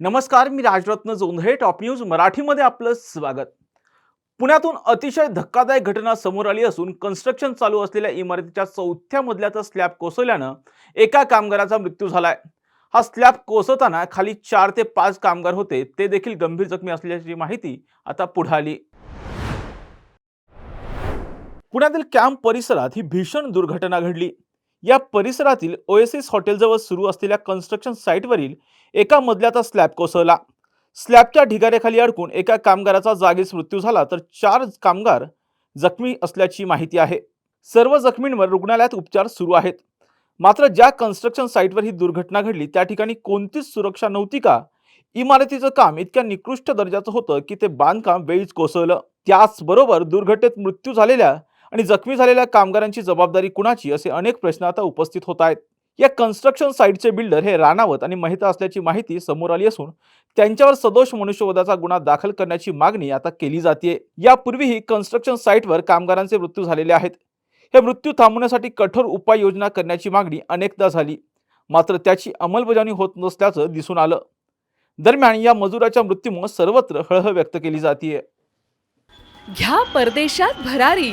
नमस्कार मी Rajratna Jondhale top news मराठीमध्ये आपलं स्वागत. पुण्यातून अतिशय धक्कादायक घटना समोर आली असून कन्स्ट्रक्शन चालू असलेल्या इमारतीच्या चौथ्या मजल्याचा स्लॅब कोसळल्यानं एका कामगाराचा मृत्यू झालाय. हा स्लॅब कोसळताना खाली चार ते पाच कामगार होते ते देखील गंभीर जखमी असल्याची माहिती आता पुढे आली. पुण्यातील कॅम्प परिसरात ही भीषण दुर्घटना घडली. या परिसरातील ओएसिस हॉटेलजवळ सुरू असलेल्या कन्स्ट्रक्शन साईटवरील एका मजल्याचा स्लॅब कोसळला. स्लॅबच्या ढिगाऱ्याखाली अडकून एका कामगाराचा जागीच मृत्यू झाला तर चार कामगार जखमी असल्याची माहिती आहे. सर्व जखमींवर रुग्णालयात उपचार सुरू आहेत. मात्र ज्या कन्स्ट्रक्शन साईटवर ही दुर्घटना घडली त्या ठिकाणी कोणतीच सुरक्षा नव्हती का? इमारतीचं काम इतक्या निकृष्ट दर्जाचं होतं की ते बांधकाम वेळीच कोसळलं. त्याचबरोबर दुर्घटनेत मृत्यू झालेल्या आणि जखमी झालेल्या कामगारांची जबाबदारी कुणाची असे अनेक प्रश्न आता उपस्थित होत आहेत. या कन्स्ट्रक्शन साईटचे बिल्डर हे राणावत आणि मेहता असल्याची माहिती समोर आली असून त्यांच्यावर सदोष मनुष्यवधाचा गुन्हा दाखल करण्याची मागणी आता केली जाते यापूर्वीही कन्स्ट्रक्शन साईटवर कामगारांचे मृत्यू झालेले आहेत. हे मृत्यू थांबवण्यासाठी कठोर उपाययोजना करण्याची मागणी अनेकदा झाली. मात्र त्याची अंमलबजावणी होत नसल्याचं दिसून आलं. दरम्यान या मजुराच्या मृत्यूमुळे सर्वत्र हळहळ व्यक्त केली जाते घ्या परदेशात भरारी.